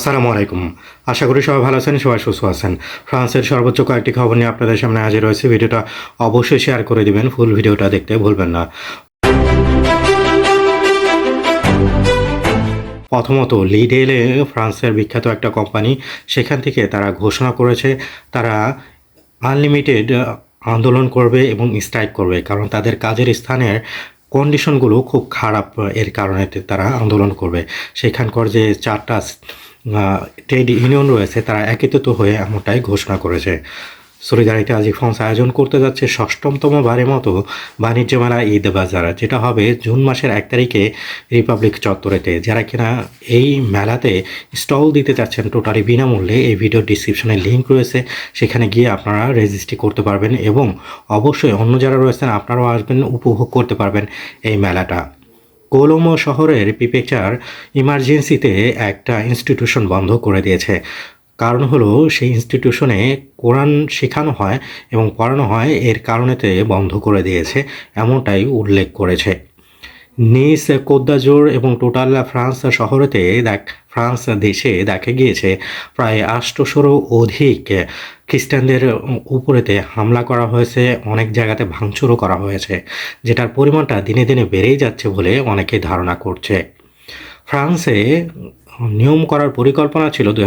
আসসালামু আলাইকুম। আশা করি সবাই ভালো আছেন, সবাই সুস্থ আছেন। ফ্রান্সের সর্বোচ্চ কয়েকটি খবর নিয়ে আপনাদের সামনে হাজির হয়েছে। ভিডিওটা অবশ্যই শেয়ার করে দিবেন, ফুল ভিডিওটা দেখতে ভুলবেন না। প্রথমত লিডেলে ফ্রান্সের বিখ্যাত একটা কোম্পানি, সেখান থেকে তারা ঘোষণা করেছে, তারা আনলিমিটেড আন্দোলন করবে এবং স্ট্রাইক করবে, কারণ তাদের কাজের স্থানের কন্ডিশনগুলো খুব খারাপ, এর কারণে তারা আন্দোলন করবে। সেখানকার যে চারটা ট্রেড ইউনিয়ন রয়েছে, তারা একত্রিত হয়ে এমনটাই ঘোষণা করেছে। সলিদারিটি আজি ফ্রান্স আয়োজন করতে যাচ্ছে ষষ্ঠমতম বারের মতো বাণিজ্য মেলা ঈদ বাজার, যেটা হবে জুন মাসের এক তারিখে রিপাবলিক চত্বরেতে। যারা কিনা এই মেলাতে স্টল দিতে চাচ্ছেন টোটালি বিনামূল্যে, এই ভিডিও ডিসক্রিপশনে লিঙ্ক রয়েছে, সেখানে গিয়ে আপনারা রেজিস্ট্রি করতে পারবেন এবং অবশ্যই অন্য যারা রয়েছেন, আপনারাও আসবেন, উপভোগ করতে পারবেন এই মেলাটা। কোলোমো শহরের প্রিপেকচার ইমার্জেন্সিতে একটা ইনস্টিটিউশন বন্ধ করে দিয়েছে। কারণ হলো, সেই ইনস্টিটিউশনে কোরআন শেখানো হয় এবং পড়ানো হয়, এর কারণেতে বন্ধ করে দিয়েছে, এমনটাই উল্লেখ করেছে। নিস কোদ্দাজোর এবং টোটাল ফ্রান্স শহরেতে দেখ, ফ্রান্স দেশে দেখা গিয়েছে প্রায় আষ্টশোরও অধিক খ্রিস্টানদের উপরেতে হামলা করা হয়েছে, অনেক জায়গাতে ভাঙচুরও করা হয়েছে, যেটার পরিমাণটা দিনে দিনে বেড়েই যাচ্ছে বলে অনেকে ধারণা করছে। ফ্রান্সে নিয়ম করার পরিকল্পনা ছিল দুই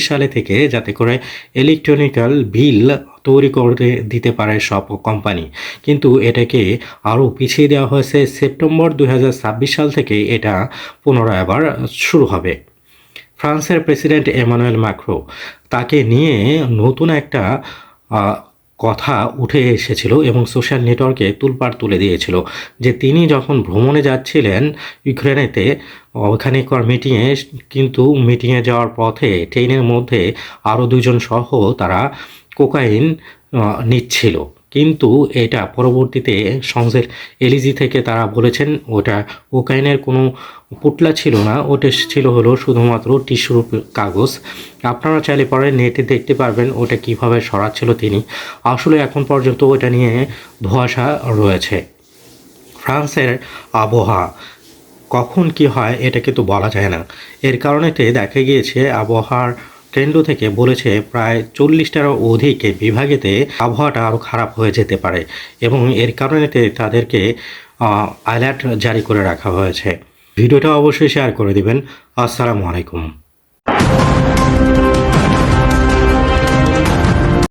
সালে থেকে যাতে করে ইলেকট্রনিক্যাল বিল তৈরি করে দিতে পারে সব কোম্পানি। কিন্তু এটাকে আরও পিছিয়ে দেওয়া হয়েছে সেপ্টেম্বর দু হাজার ছাব্বিশ সাল থেকে এটা পুনরায় আবার শুরু হবে। ফ্রান্সের প্রেসিডেন্ট এমানুয়েল ম্যাক্রো তাকে নিয়ে নতুন একটা কথা উঠে এসেছিল এবং সোশ্যাল নেটওয়ার্কে তুলপাড় তুলে দিয়েছিল যে তিনি যখন ভ্রমণে যাচ্ছিলেন ইউক্রেনেতে, ওখানে মিটিংয়ে, কিন্তু মিটিংয়ে যাওয়ার পথে, ট্রেনের মধ্যে আরও দুজন সহ তারা কোকাইন নিচ্ছিল। কিন্তু এটা পরবর্তীতে সংসের এলিজি থেকে তারা বলেছেন, ওটা কোকাইনের কোনো পুটলা ছিল না, ওটা ছিল হলো শুধুমাত্র টিস্যুর কাগজ। আপনারা চাইলে পরে নেটে দেখতে পারবেন ওটা কীভাবে সরাচ্ছিল তিনি। আসলে এখন পর্যন্ত ওটা নিয়ে ধোঁয়াশা রয়েছে। ফ্রান্সের আবহাওয়া কখন কি হয় এটা কিন্তু বলা যায় না। এর কারণেতে দেখা গিয়েছে, আবহাওয়ার কেন্দ্র থেকে বলেছে প্রায় চল্লিশটারও অধিক বিভাগেতে আবহাওয়াটা আরও খারাপ হয়ে যেতে পারে এবং এর কারণেতে তাদেরকে অ্যালার্ট জারি করে রাখা হয়েছে। ভিডিওটা অবশ্যই শেয়ার করে দিবেন। আসসালামু আলাইকুম।